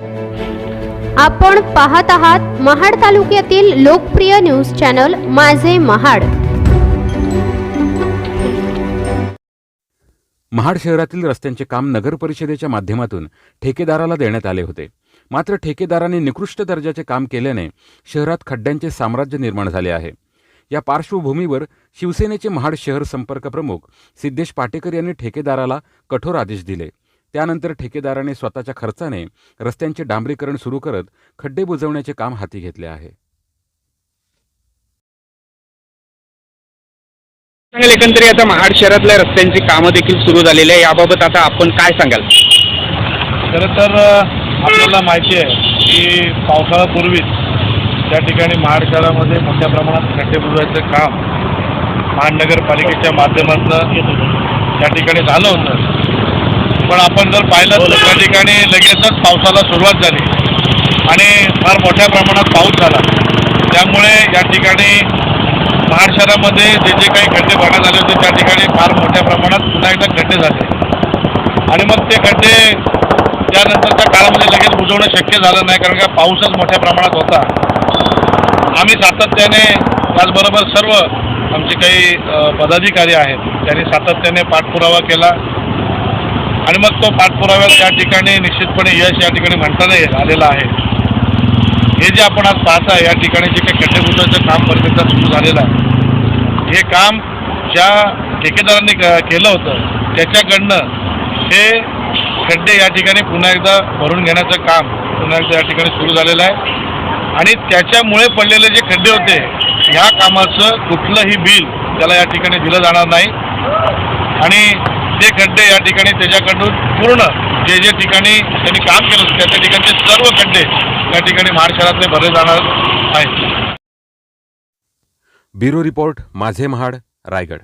आपण पाहत आहात महाड तालुक्यातील लोकप्रिय न्यूज चॅनल माझे महाड. महाड शहरातील रस्त्यांचे काम नगर परिषदेच्या माध्यमातून ठेकेदाराला देण्यात आले होते. मात्र ठेकेदाराने निकृष्ट दर्जाचे काम केल्याने शहरात खड्ड्यांचे साम्राज्य निर्माण झाले आहे. या पार्श्वभूमीवर शिवसेनेचे महाड शहर संपर्क प्रमुख सिद्धेश पाटेकर यांनी ठेकेदाराला कठोर आदेश दिले. त्यानंतर ठेकेदाराने स्वतःच्या खर्चाने रस्त्यांचे डांबरीकरण सुरू करत खड्डे बुजवण्याचे काम हाती घेतले आहे. सांगाल एकंदरीत आता महाड शहरातल्या रस्त्यांची कामं देखील सुरू झालेली आहे. याबाबत आता आपण काय सांगाल? खरं तर आपल्याला माहिती आहे की पावसाळ्यापूर्वीच त्या ठिकाणी महाड शहरामध्ये मोठ्या प्रमाणात खड्डे बुजवायचं काम महानगरपालिकेच्या माध्यमातून त्या ठिकाणी झालं होतं. पण आपण जर पाहिलं तर त्या ठिकाणी लगेचच पावसाला सुरुवात झाली. आणि फार मोठ्या प्रमाणात पाऊस झाला. त्यामुळे या ठिकाणी महाड शहरामध्ये जे जे काही खड्डे भरण्यात आले होते त्या ठिकाणी फार मोठ्या प्रमाणात पुन्हा एकदा खड्डे झाले. आणि मग ते खड्डे त्यानंतरच्या काळामध्ये लगेच बुजवणं शक्य झालं नाही कारण का पाऊसच मोठ्या प्रमाणात होता. आम्ही सातत्याने त्याचबरोबर सर्व आमचे काही पदाधिकारी आहेत त्यांनी सातत्याने पाठपुरावा केला. आणि मग तो पाठपुराव्यात त्या ठिकाणी निश्चितपणे यश या ठिकाणी म्हणताना येईल आलेलं आहे. हे जे आपण आज पाहताय या ठिकाणी जे काही खड्डे काम परिषदेचं सुरू झालेलं आहे. हे काम ज्या ठेकेदारांनी क- केलं होतं त्याच्याकडनं हे खड्डे या ठिकाणी पुन्हा एकदा भरून घेण्याचं काम पुन्हा एकदा या ठिकाणी सुरू झालेलं आहे. आणि त्याच्यामुळे पडलेले जे खड्डे होते ह्या कामाचं कुठलंही बिल त्याला या ठिकाणी दिलं जाणार नाही. आणि ते खड्डे या ठिकाणी त्याच्याकडून पूर्ण जे जे ठिकाणी त्यांनी काम केलं होतं त्या त्या ठिकाणचे सर्व खड्डे या ठिकाणी महाड शहरातले भरले जाणार आहेत. ब्युरो रिपोर्ट माझे महाड रायगड.